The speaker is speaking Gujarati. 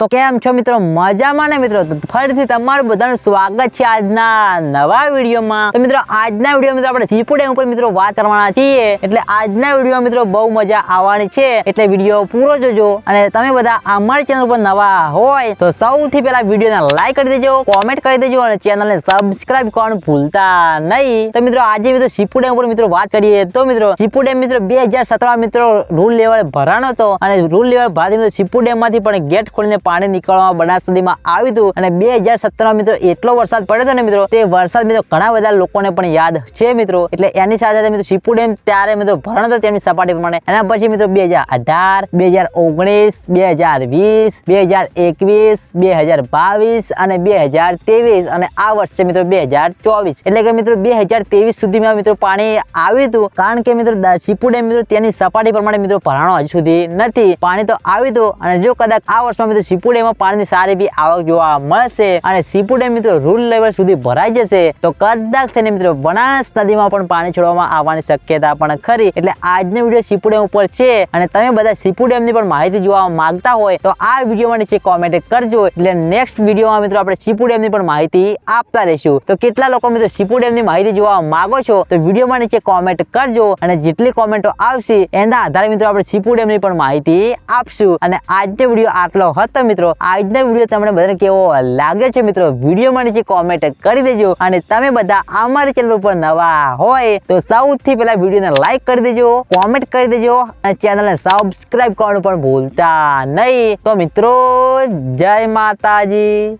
તો કેમ છો મિત્રો? મજામાં ને મિત્રો? ફરીથી તમારું બધાનું સ્વાગત છે આજના નવા વિડીયોમાં. તો મિત્રો, આજના વીડિયો મિત્રો આપણે સીપુ ડેમ ઉપર મિત્રો વાત કરવાના છીએ. એટલે આજના વીડિયો મિત્રો બહુ મજા આવવાની છે. એટલે વીડિયો પૂરો જોજો. અને તમે બધા અમારી ચેનલ ઉપર નવા હોય, તો સૌથી પહેલા વિડીયોને લાઈક કરી દેજો, કોમેન્ટ કરી દેજો, અને ચેનલને સબસ્ક્રાઇબ કરવાનું ભૂલતા નહીં. તો મિત્રો, આજે મિત્રો સીપુ ડેમ ઉપર મિત્રો વાત કરીએ, તો મિત્રો સીપુ ડેમ મિત્રો બે મિત્રો રૂલ લેવલ ભરાણો હતો. અને રૂલ લેવલ ભરાતી મિત્રો સીપુ ડેમમાંથી પણ ગેટ ખોલીને પાણી નીકળવામાં બનાસ નદીમાં આવ્યું હતું અને બે હજાર સત્તરમાં મિત્રો એટલો વરસાદ પડ્યો હતો ને મિત્રો, તે વરસાદ મિત્રો ઘણા બધા લોકોને પણ યાદ છે મિત્રો. એટલે એની સાથે સાથે મિત્રો સીપુ ડેમ ત્યારે મિત્રો ભરણ હતો તેમની સપાટી પ્રમાણે. એના પછી મિત્રો બે હજાર અઢાર, બે હજાર ઓગણીસ, બે હજાર વીસ, બે હજાર એકવીસ, બે હજાર બાવીસ અને બે હજાર ત્રેવીસ અને આ વર્ષ છે મિત્રો બે હજાર ચોવીસ. એટલે કે મિત્રો બે હજાર ત્રેવીસ સુધીમાં મિત્રો પાણી આવ્યું હતું. કારણ કે મિત્રો સીપુ ડેમ મિત્રો તેની સપાટી પ્રમાણે મિત્રો ભરાણો હજુ સુધી નથી. પાણી તો આવ્યું હતું અને જો કદાચ આ વર્ષમાં મિત્રો ડેમમાં પાણીની સારી બી આવક જોવા મળશે. અને ડેમ મિત્રો રૂલ લેવલ સુધી ભરાઈ જશે, તો કદાચ થઈને મિત્રો બનાસ નદીમાં પણ પાણી છોડવામાં આવવાની શક્યતા પણ ખરી. એટલે આજનો વીડિયો ડેમ ઉપર છે. અને તમે બધા ડેમની પણ માહિતી જોવા માંગતા હોય, તો આ વિડીયોમાં નીચે કોમેન્ટ કરજો. એટલે નેક્સ્ટ વિડીયોમાં મિત્રો આપણે સીપુ ડેમની પણ માહિતી આપતા રહીશું. તો કેટલા લોકો મિત્રો સીપુ ડેમની માહિતી જોવા માંગો છો, તો વિડીયોમાં નીચે કોમેન્ટ કરજો. અને જેટલી કોમેન્ટો આવશે, એના આધારે મિત્રો આપણે સીપુ ડેમની પણ માહિતી આપશું. અને આજનો વીડિયો આટલો હતો મિત્રો, આજના વીડિયો તમને બધાને કેવો લાગે છે મિત્રો, વિડીયોમાં નીચે કોમેન્ટ કરી દેજો અને તમે બધા અમારી ચેનલ ઉપર નવા હોય તો સૌથી પહેલા વિડીયોને લાઈક કરી દેજો કોમેન્ટ કરી દેજો અને ચેનલને સબસ્ક્રાઇબ કરવાનું પણ ભૂલતા નહીં. તો મિત્રો, જય માતાજી.